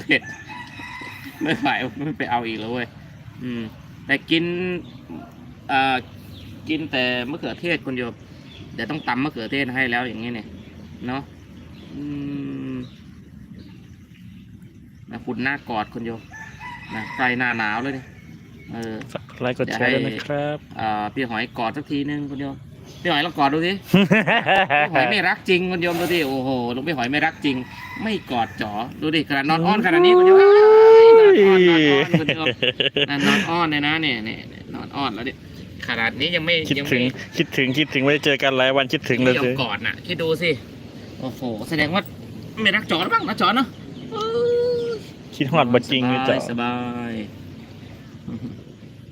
เผ็ดไม่ไหวไม่ไปเอาอีกแล้วเว้ยอืม แต่กินเอ่อกินแต่มะเขือเทศคนเดียวเดี๋ยวต้องตำมะเขือเทศให้แล้วอย่างนี้เนี่ยเนาะอืมนะคุณหน้ากอดคนเดียวนะใกล้หน้าหนาวเลยเนี่ยเออฝากไลค์กดแชร์ด้วยนะครับเอ่อพี่หอยกอดสักทีนึงคุณโยม พี่หอยลองกอดดูสิพี่หอยไม่รักจริงคุณโยมดูดิโอ้โหลุงพี่หอยไม่รักจริง ไม่กอดจ๋อดูดิขนาดนอนอ้อนขนาดนี้คุณโยมอ้ายนอนอ้อนนอนอ้อนคุณโยมนั่นนอนอ้อนเลยนะเนี่ยเนี่ยเนี่ยนอนอ้อนแล้วดิขนาดนี้ยังไม่คิดยังถึไม่งคิดถึงคิดถึงไม่ได้เจอกันหลายวันคิดถึงเลยไม่ยอสิมกอดน่ะคิดดูสิโอ้โหแสดงว่าไม่รักจ๋อหรือบ้างนะจ๋อเนาะเอ้ยคิดฮอดบ่จริงเลยจ้ะสบายอืม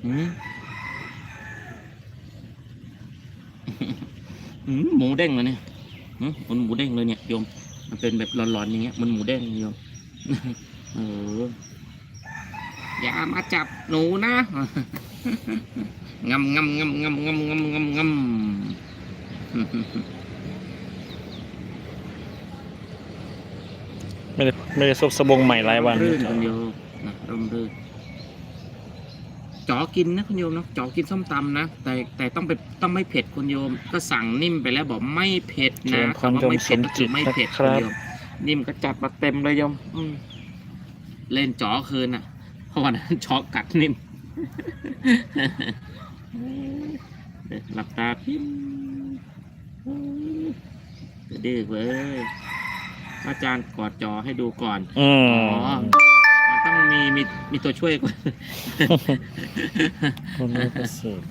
อืม หมูเด้งเลยเนี่ยอืมมันหมูเด้งเลยเนี่ยโยม มันเป็นแบบร้อนๆอย่างเงี้ย มันหมูเด้งโยมเอออย่ามาจับหนูนะงำงำงำงำงำงำงำงำไม่ได้ไม่ได้ซบสบงใหม่หลายวันรื่นคุณโยมนะร่มรื่น จ๋อกินนะคุณโยมเนาะจ๋อกินส้มตำนะ แต่แต่ต้องไปต้องไม่เผ็ดคุณโยม ก็สั่งนิ่มไปแล้วบอกไม่เผ็ดเชินะญความคำว่าจงไม่สเผ็ดมก็คืจิอตไม่นะเผ็ดคคุณรับโยมนิ่มก็จัดมาเต็มเลยโยมอืมเล่นจ๋อคืนอะเพราะวันนั้นจ๋อกัดนิ่มหลับตาพิมจะดื้อเว้ยอาจารย์กอดจอให้ดูก่อนอืมอ๋อ มันต้องมีมีมีตัวช่วยก่อนคนเลิศประเสริฐ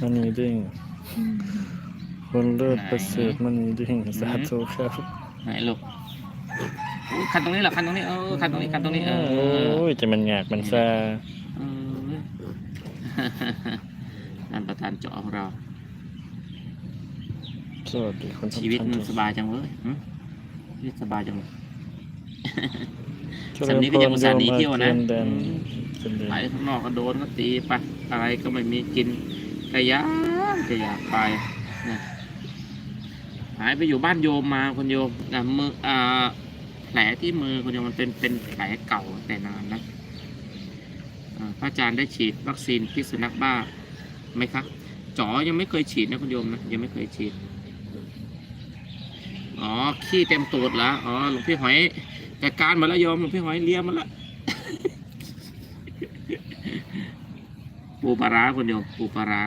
มันนีเด้งคนเลิศประเสริฐมันนีเด้งสาธุครับไหนลูกอุ๊ยคันตรงนี้เหรอคันตรงนี้เออคันตรงนี้คันตรงนี้เอโอ้อยจะมันงากมันซาเออ นั่นประธานจอของเรา สวัสดีคนชีวิตมันสบายจังเว้ยหึชีวิตสบายจังเลยเจริญ สำนี้ก็ยังอุตส่าห์หนีเที่ยวนะพรโยมมาเทียแดนอืมเป็นเดือนไปข้างนอกก็โดนก็ตีไปอะไรก็ไม่มีกินก็ยากก็อยากไปนะหายไปอยู่บ้านโยมมาคุณโยมนะมืออ่าแผลที่มือคุณโยมมันเป็นเป็นแผลเก่าแต่นานนะอ่าพระอาจารย์ได้ฉีดวัคซีนพิษสุนัขบ้าไหมครับจ๋อยังไม่เคยฉีดนะคุณโยมนะยังไม่เคยฉีด อ๋อขี้เต็มตูดแล้วอ๋อหลวงพี่หอย จัดการหมาแล้วโยมหลวงพี่หอยเลี้ยงมาแล้วปูปลาร้าคุณโยมปูปลาร้า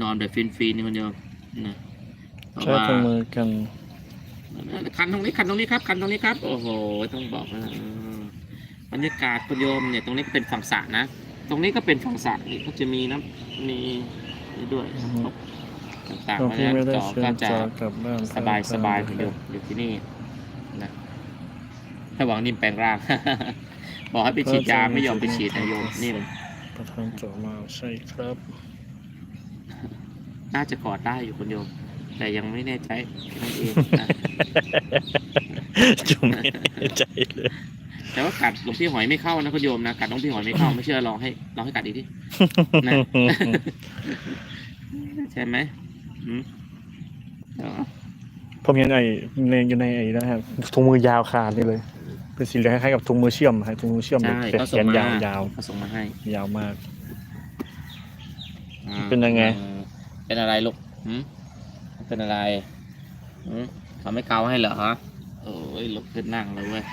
นอนแบบฟินฟินๆนี่คุณโยมนะเพราะใช้ว่าเครื่องมือกันคันตรงนี้คันตรงนี้ครับ คันตรงนี้ครับ โอ้โห ต้องบอกว่าเออบรรยากาศคุณโยมเนี่ยตรงนี้ก็เป็นฝั่งสระนะ ตรงนี้ก็เป็นฝั่งสระนี่ก็จะมีน้ำมีนี่ด้วยอือฮึต่างหลวงๆพี่นะไม่ได้จอเชิก็ญจะจอกลับบ้านสบายสบายคคุณรัโยมอยู่ที่นี่นะ ระหวังนิ่มแปลงร่าง บอกให้ไปฉีดยาไม่ยอมไปฉีดนะโยมนิ่มประธานจอมาใช่ครับ น่าจะกอดได้อยู่คุณโยม แต่ยังไม่แน่ใจแค่นั่นเองนะจุ่มไม่แน่ใจเลยแต่ว่ากัดหลวงพี่หอยไม่เข้านะคุณโยมนะกัดหลวงพี่หอยไม่เข้าไม่เชื่อลองให้ลองให้กัดอีกทีนะใช่ไหมอืมเอาผมเห็นไอ้ในอยู่ในไอ้นะครับถุงมือยาวขาดนี่เลย เป็นสีเหลืองคล้ายๆกับถุงมือเชื่อมครับถุงมือเชื่อมใช่เป็นเขาแขส่งนมายาวยาวเขาส่งมาให้ยาวมาก อ่าเป็นยังไงเออเป็นอะไรลูกหืมเป็นอะไรหืมเขาไม่เกาให้เหรอฮะโอ้ยลุกขึ้นนั่งเลยเว้ย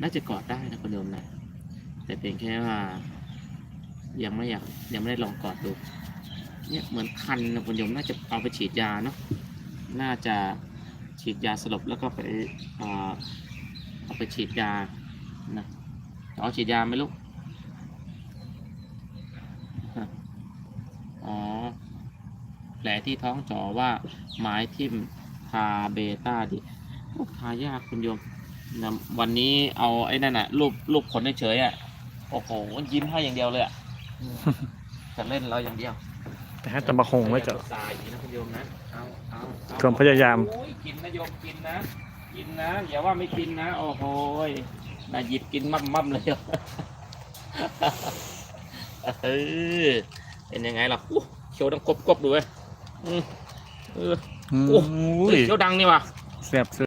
น่าจะกอดได้นะคุณโยมนะแต่เพียงแค่ว่า ยังไม่อยากยังไม่ได้ลองกอดดู เนี่ยเหมือนคันนะคุณโยมน่าจะเอาไปฉีดยาเนาะน่าจะฉีดยาสลบแล้วก็ไปเอ่อ เอาไปฉีดยานะเอาฉีดยาไหมลูกฮะอ๋อแผลที่ท้องจอว่าไม้ทิ่มทาเบต้าดิโอ้ทายากคุณโยมนะวันนี้เอาไอ้นั่นอะรูปรูปขนเฉยๆอะโอ้โหยิ้มให้อย่างเดียวเลยอะจะเล่นเราอย่างเดียว แต่ถ้าจะมาคงไว้จะตายอย่างนี้นะคุณโยมนะเอาเอาเอความพยายามโอ้ยกินนะโยมกินนะ กินนะอย่าว่าไม่กินนะโอ้โหยน่าหยิบกินมั่มมั่มๆเลยเออเป็นยังไงล่ะอู้เคี้ยวดังกรบกรบๆดูเว้ยอืมเออโอ้โอ้ยเคี้ยวดังนี่ว่ะแซ่บสุด